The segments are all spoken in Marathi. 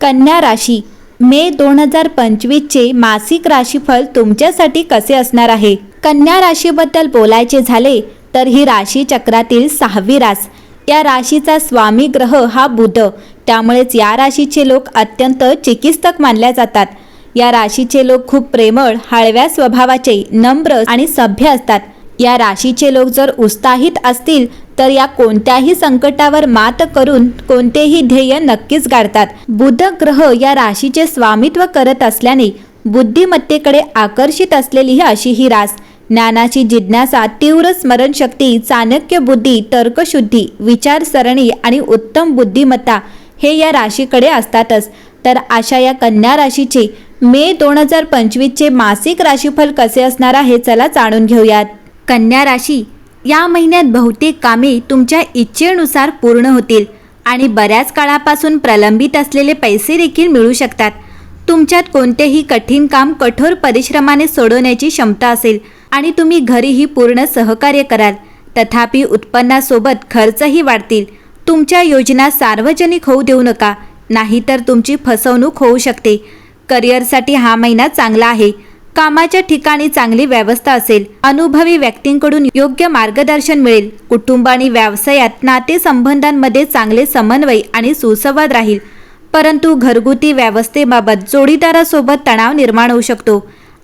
कन्या राशी. मे दोन हजार पंचवीसचे मासिक राशीफल तुमच्यासाठी कसे असणार आहे? कन्या राशीबद्दल बोलायचे झाले तर ही राशी चक्रातील सहावी रास. या राशीचा स्वामी ग्रह हा बुध. त्यामुळेच या राशीचे लोक अत्यंत चिकित्सक मानल्या जातात. या राशीचे लोक खूप प्रेमळ हळव्या स्वभावाचे नम्र आणि सभ्य असतात. या राशीचे लोक जर उत्साहित असतील तर या कोणत्याही संकटावर मात करून कोणतेही ध्येय नक्कीच गाठतात बुध ग्रह या राशीचे स्वामित्व करत असल्याने बुद्धिमत्तेकडे आकर्षित असलेली ही अशी ही रास. ज्ञानाची जिज्ञासा तीव्र स्मरणशक्ती चाणक्य बुद्धी तर्कशुद्धी विचारसरणी आणि उत्तम बुद्धिमत्ता हे या राशीकडे असतातच. तर अशा या कन्या राशीचे मे दोन हजार पंचवीसचे मासिक राशीफल कसे असणार आहे चला जाणून घेऊयात. कन्या राशी या महिन्यात बहुतेक कामे तुमच्या इच्छेनुसार पूर्ण होतील आणि बऱ्याच काळापासून प्रलंबित असलेले पैसे देखील मिळू शकतात. तुमच्यात कोणतेही कठीण काम कठोर परिश्रमाने सोडवण्याची क्षमता असेल आणि तुम्ही घरीही पूर्ण सहकार्य कराल. तथापि उत्पन्नासोबत खर्चही वाढतील. तुमच्या योजना सार्वजनिक होऊ देऊ नका नाहीतर तुमची फसवणूक होऊ शकते. करिअरसाठी हा महिना चांगला आहे. कामाच्या ठिकाणी चांगली व्यवस्था असेल अनुभवी व्यक्तींकडून योग्य मार्गदर्शन मिळेल. कुटुंब आणि व्यवसायात नातेसंबंधांमध्ये चांगले समन्वय आणि सुसंवाद राहील. परंतु घरगुती व्यवस्थेबाबत जोडीदारासोबत तणाव निर्माण होऊ शकतो.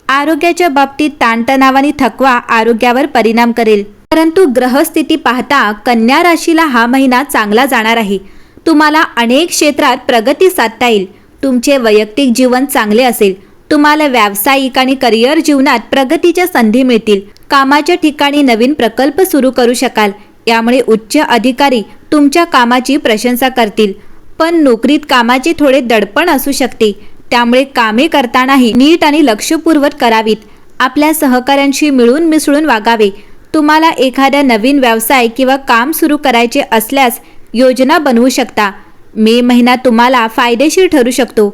आरोग्याच्या बाबतीत ताणतणाव आणि थकवा आरोग्यावर परिणाम करेल. परंतु ग्रहस्थिती पाहता कन्या राशीला हा महिना चांगला जाणार आहे. तुम्हाला अनेक क्षेत्रात प्रगती साधता येईल. तुमचे वैयक्तिक जीवन चांगले असेल. तुम्हाला व्यावसायिक आणि करिअर जीवनात प्रगतीच्या संधी मिळतील. कामाच्या ठिकाणी नवीन प्रकल्प सुरू करू शकाल. यामुळे उच्च अधिकारी तुमच्या कामाची प्रशंसा करतील. पण नोकरीत कामाचे थोडे दडपण असू शकते. त्यामुळे कामे करतानाही नीट आणि लक्षपूर्वक करावीत. आपल्या सहकाऱ्यांशी मिळून मिसळून वागावे. तुम्हाला एखाद्या नवीन व्यवसाय किंवा काम सुरू करायचे असल्यास योजना बनवू शकता. मे महिना तुम्हाला फायदेशीर ठरू शकतो.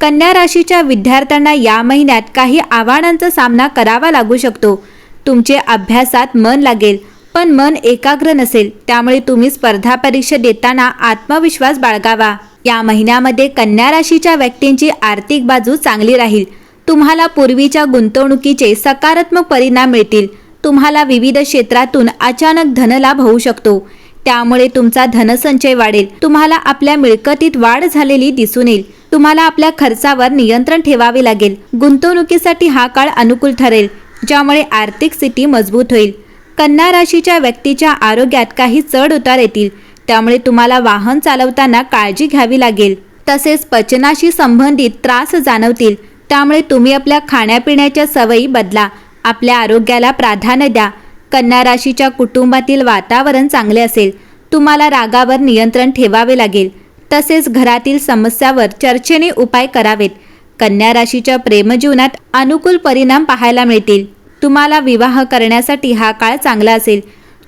कन्या राशीच्या विद्यार्थ्यांना या महिन्यात काही आव्हानांचा सामना करावा लागू शकतो. तुमचे अभ्यासात मन लागेल पण मन एकाग्र नसेल त्यामुळे तुम्ही स्पर्धा परीक्षा देताना आत्मविश्वास बाळगावा. या महिन्यामध्ये कन्या राशीच्या व्यक्तींची आर्थिक बाजू चांगली राहील. तुम्हाला पूर्वीच्या गुंतवणुकीचे सकारात्मक परिणाम मिळतील. तुम्हाला विविध क्षेत्रातून अचानक धनलाभ होऊ शकतो. त्यामुळे तुमचा धनसंचय वाढेल. तुम्हाला आपल्या मिळकतीत वाढ झालेली दिसून येईल. तुम्हाला आपल्या खर्चावर नियंत्रण ठेवावे लागेल. गुंतवणुकीसाठी हा काळ अनुकूल ठरेल ज्यामुळे आर्थिक स्थिती मजबूत होईल. कन्या राशीच्या व्यक्तीच्या आरोग्यात काही चढ उतार येतील. त्यामुळे तुम्हाला वाहन चालवताना काळजी घ्यावी लागेल. तसेच पचनाशी संबंधित त्रास जाणवतील. त्यामुळे तुम्ही आपल्या खाण्यापिण्याच्या सवयी बदला. आपल्या आरोग्याला प्राधान्य द्या. कन्या राशीच्या कुटुंबातील वातावरण चांगले असेल तुम्हाला रागावर नियंत्रण ठेवावे लागेल. तसेच घरातील समस्यावर चर्चेने उपाय करावेत. कन्या राशीच्या प्रेमजीवनात अनुकूल परिणाम पाहायला मिळतील. तुम्हाला विवाह करण्यासाठी हा काळ चांगला असेल.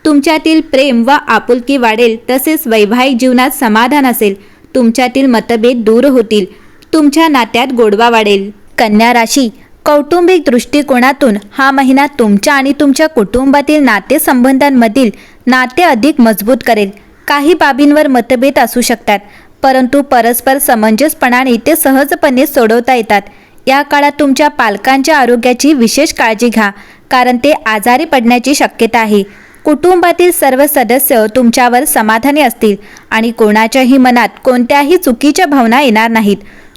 तुमच्यातील प्रेम व आपुलकी वाढेल तसेच वैवाहिक जीवनात समाधान असेल. तुमच्यातील मतभेद दूर होतील. तुमच्या नात्यात गोडवा वाढेल. कन्या राशी कौटुंबिक दृष्टिकोनातून हा महिना तुमच्या आणि तुमच्या कुटुंबातील नातेसंबंधांमधील नाते अधिक मजबूत करेल. काही बाबींवर मतभेद असू शकतात परंतु परस्पर समंजसपणाने ते सहजपणे सोडवता येतात. या काळात तुमच्या पालकांच्या आरोग्याची विशेष काळजी घ्या कारण ते आजारी पडण्याची शक्यता आहे. कुटुंबातील सर्व सदस्य तुमच्यावर समाधानी असतील आणि कोणाच्याही मनात कोणत्याही चुकीच्या भावना येणार नाहीत.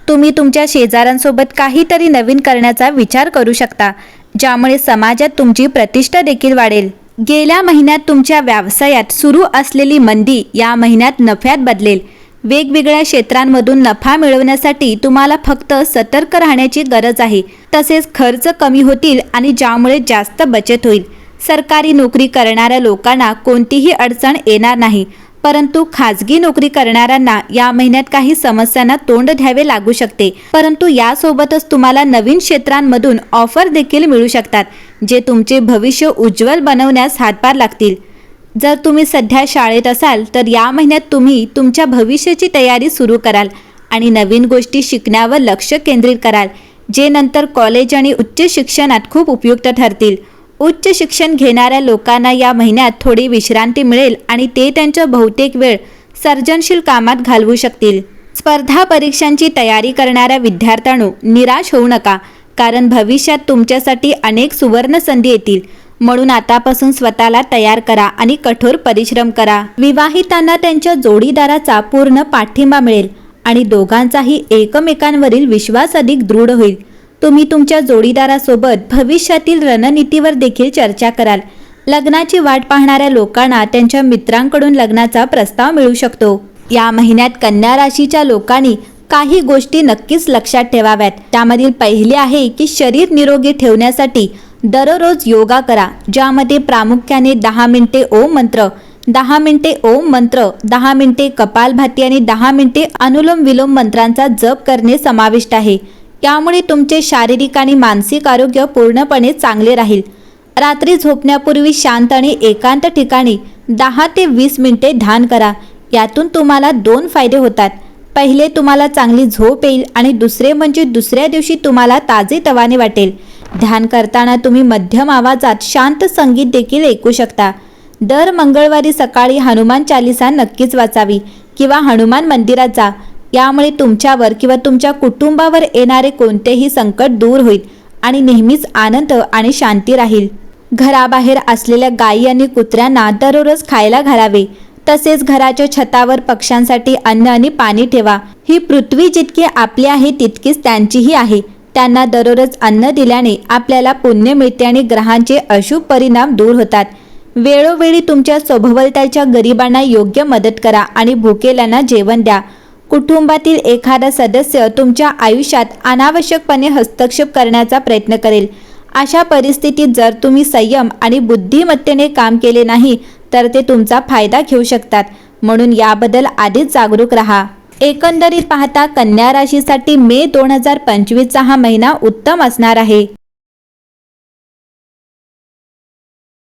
तुम्ही तुमच्या शेजाऱ्यांसोबत काहीतरी नवीन करण्याचा विचार करू शकता ज्यामुळे समाजात तुमची प्रतिष्ठा देखील वाढेल. गेल्या महिन्यात तुमच्या व्यवसायात सुरू असलेली मंदी या महिन्यात नफ्यात बदलेल. वेगवेगळ्या क्षेत्रांमधून नफा मिळवण्यासाठी तुम्हाला फक्त सतर्क राहण्याची गरज आहे. तसेच खर्च कमी होतील आणि ज्यामुळे जास्त बचत होईल. सरकारी नोकरी करणाऱ्या लोकांना कोणतीही अडचण येणार नाही. परंतु खाजगी नोकरी करणाऱ्यांना या महिन्यात काही समस्यांना तोंड द्यावे लागू शकते. परंतु यासोबतच तुम्हाला नवीन क्षेत्रांमधून ऑफर देखील मिळू शकतात जे तुमचे भविष्य उज्ज्वल बनवण्यास हातभार लागतील. जर तुम्ही सध्या शाळेत असाल तर या महिन्यात तुम्ही तुमच्या भविष्याची तयारी सुरू कराल आणि नवीन गोष्टी शिकण्यावर लक्ष केंद्रित कराल जे नंतर कॉलेज आणि उच्च शिक्षणात खूप उपयुक्त ठरतील. उच्च शिक्षण घेणाऱ्या लोकांना या महिन्यात थोडी विश्रांती मिळेल आणि ते त्यांचा बहुतेक वेळ सर्जनशील कामात घालवू शकतील. स्पर्धा परीक्षांची तयारी करणाऱ्या विद्यार्थ्यांनो निराश होऊ नका कारण भविष्यात तुमच्यासाठी अनेक सुवर्ण संधी येतील. म्हणून आतापासून स्वतःला तयार करा आणि कठोर परिश्रम करा. विवाहितांना त्यांच्या जोडीदाराचा पूर्ण पाठिंबा मिळेल आणि दोघांचाही एकमेकांवरील विश्वास अधिक दृढ होईल. तुम्ही तुमच्या जोडीदारासोबत भविष्यातील रणनीतीवर देखील चर्चा कराल. लग्नाची वाट पाहणाऱ्या लोकांना त्यांच्या मित्रांकडून लग्नाचा प्रस्ताव मिळू शकतो. या महिन्यात कन्या राशीच्या लोकांनी काही गोष्टी नक्कीच लक्षात ठेवाव्यात. त्यामधील पहिली आहे की शरीर निरोगी ठेवण्यासाठी दररोज योगा करा ज्यामध्ये प्रामुख्याने दहा मिनिटे ओम मंत्र दहा मिनिटे ओम मंत्र दहा मिनिटे कपालभाती आणि दहा मिनिटे अनुलोम विलोम मंत्रांचा जप करणे समाविष्ट आहे. यामुळे तुमचे शारीरिक आणि मानसिक आरोग्य पूर्णपणे चांगले राहील. रात्री झोपण्यापूर्वी शांत आणि एकांत ठिकाणी दहा ते वीस मिनिटे ध्यान करा. यातून तुम्हाला दोन फायदे होतात. पहिले तुम्हाला चांगली झोप येईल आणि दुसरे म्हणजे दुसऱ्या दिवशी तुम्हाला ताजे तवाने वाटेल. ध्यान करताना तुम्ही मध्यम आवाजात शांत संगीत देखील ऐकू शकता. दर मंगळवारी सकाळी हनुमान चालिसा नक्कीच वाचावी किंवा हनुमान मंदिरात जा. यामुळे तुमच्यावर किंवा तुमच्या कुटुंबावर येणारे कोणतेही संकट दूर होईल आणि नेहमीच आनंद आणि शांती राहील. घराबाहेर असलेल्या गायी आणि कुत्र्यांना दररोज खायला घालावे. तसेच घराच्या छतावर पक्ष्यांसाठी अन्न आणि पाणी ठेवा. ही पृथ्वी जितकी आपली आहे तितकीच त्यांचीही आहे. त्यांना दररोज अन्न दिल्याने आपल्याला पुण्य मिळते आणि ग्रहांचे अशुभ परिणाम दूर होतात. वेळोवेळी तुमच्या सभोवतालच्या गरिबांना योग्य मदत करा आणि भुकेल्यांना जेवण द्या. कुटुंबातील एखादा सदस्य तुमच्या आयुष्यात अनावश्यकपणे हस्तक्षेप करण्याचा प्रयत्न करेल. अशा परिस्थितीत जर तुम्ही संयम आणि बुद्धिमत्तेने काम केले नाही तर ते तुमचा फायदा घेऊ शकतात. म्हणून याबद्दल आधीच जागरूक राहा. एकंदरीत पाहता कन्या राशीसाठी मे दोन हजार पंचवीसचा हा महिना उत्तम असणार आहे.